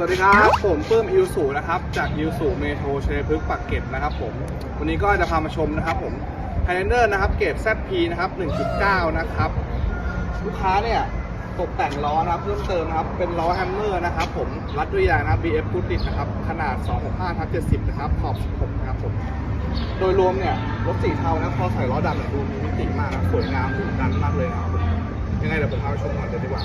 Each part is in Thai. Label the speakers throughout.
Speaker 1: สวัสดีครับ ผมเพิ่มอิวสูนะครับจากอิวสูเมโทรเชยพฤกษ์ปักเกร็ดนะครับผมวันนี้ก็จะพามาชมนะครับผมไฮเนอร์นะครับเกรด ZP นะครับ 1.9 นะครับ ลูกค้าเนี่ยตกแต่งล้อนะครับเพิ่มเติมนะครับ เป็นล้อแฮมเมอร์นะครับผมรัดด้วยยางนะ BF พุตติดนะครับ ขนาด 265ทับ70 นะครับ ขอบ 16 นะครับผม โดยรวมเนี่ยรถสีเทานะพอใส่ล้อดำเนี่ยดูมีมิติมากนะสวยงามดุดันมากเลยนะครับยังไงเดี๋ยวผมพาไปชมก่อนเลยดีกว่า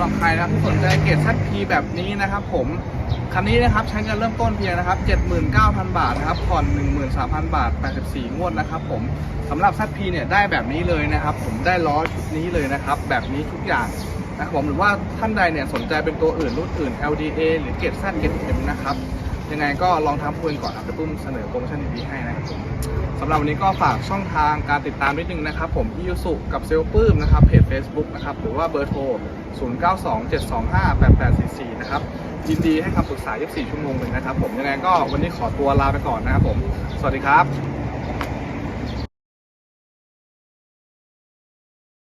Speaker 1: ำหรับใครนะครับที่สนใจเกรด ZP แบบนี้นะครับ ผมคันนี้นะครับใช้เงินเริ่มต้นเพียงนะครับ 79,000 บาทนะครับผ่อน 13,000 บาท 84 งวดนะครับผมสำหรับ ZP เนี่ยได้แบบนี้เลยนะครับ ผมได้ล้อชุดนี้เลยนะครับ แบบนี้ทุกอย่างนะครับผมหรือว่าท่านใดเนี่ยสนใจเป็นตัวอื่นรุ่นอื่น LDA หรือเกรด Z เกรด M นะครับ ยังไงก็ลองทำคุยก่อนครับจะปุ้มเสนอโปรโมชั่นดีๆให้นะครับผม สำหรับวันนี้ก็ฝากช่องทางการติดตามนิดนึงนะครับ ผมพี่ยุสุกับเซลปื้มนะครับเพจ Facebook นะครับหรือว่าเบอร์โทร 0927258844 นะครับยินดีให้คำปรึกษา 24 ชั่วโมงเลยนะครับ ผมยังไงก็วันนี้ขอตัวลาไปก่อนนะครับผม สวัสดีครับ